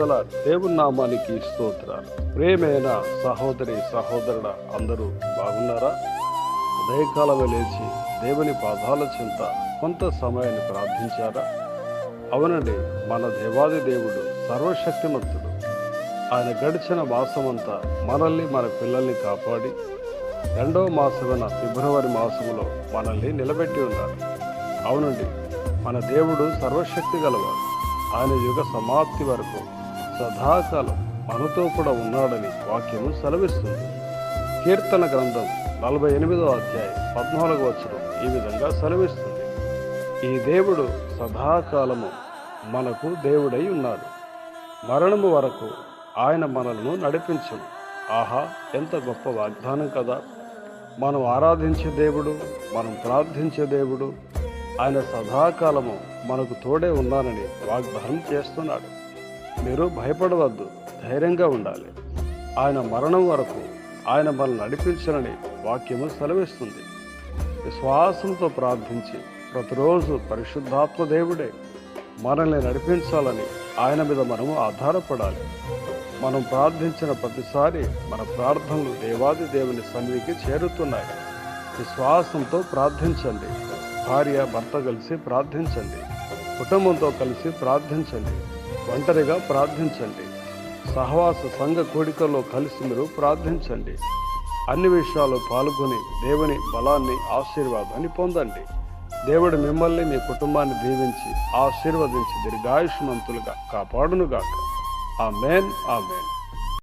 ప్రేస్తల దేవుని నామానికి స్తోత్రాలు. ప్రేమైన సహోదరి సహోదరుడ అందరూ బాగున్నారా? ఉదయకాలమే లేచి దేవుని పాదాల చింత కొంత సమయాన్ని ప్రార్థించారా? అవునండి మన దేవాది దేవుడు సర్వశక్తిమంతుడు. ఆయన గడిచిన మాసమంతా మనల్ని మన పిల్లల్ని కాపాడి రెండవ మాసమైన ఫిబ్రవరి మాసంలో మనల్ని నిలబెట్టి ఉన్నారు అవునండి మన దేవుడు సర్వశక్తి గలవాడు. ఆయన యుగ సమాప్తి వరకు సదాకాలం మనతో కూడా ఉన్నాడని వాక్యము సెలవిస్తుంది. కీర్తన గ్రంథం నలభై ఎనిమిదో అధ్యాయం పద్నాలుగు వచనం ఈ విధంగా సెలవిస్తుంది. ఈ దేవుడు సదాకాలము మనకు దేవుడై ఉన్నాడు. మరణము వరకు ఆయన మనలను నడిపించను. ఆహా ఎంత గొప్ప వాగ్దానం కదా! మనం ఆరాధించే దేవుడు మనం ప్రార్థించే దేవుడు ఆయన సదాకాలము మనకు తోడే ఉన్నానని వాగ్దానం చేస్తున్నాడు. మీరు భయపడవద్దు. ధైర్యంగా ఉండాలి. ఆయన మరణం వరకు ఆయన మనల్ని నడిపించనని వాక్యము సెలవిస్తుంది. విశ్వాసంతో ప్రార్థించి ప్రతిరోజు పరిశుద్ధాత్మ దేవుడే మనల్ని నడిపించాలని ఆయన మీద మనము ఆధారపడాలి. మనం ప్రార్థించిన ప్రతిసారి మన ప్రార్థనలు దేవాది దేవుని సన్నిధికి చేరుతున్నాయి. విశ్వాసంతో ప్రార్థించండి. భార్య భర్త కలిసి ప్రార్థించండి. కుటుంబంతో కలిసి ప్రార్థించండి. ఒంటరిగా ప్రార్థించండి. సహవాస సంఘ కోడికల్లో కలిసి మీరు ప్రార్థించండి. అన్ని విషయాలు పాల్గొని దేవుని బలాన్ని ఆశీర్వాదాన్ని పొందండి. దేవుడు మిమ్మల్ని మీ కుటుంబాన్ని దీవించి ఆశీర్వదించి దీర్ఘాయుష్మంతులుగా కాపాడునుగాక. ఆ మేన్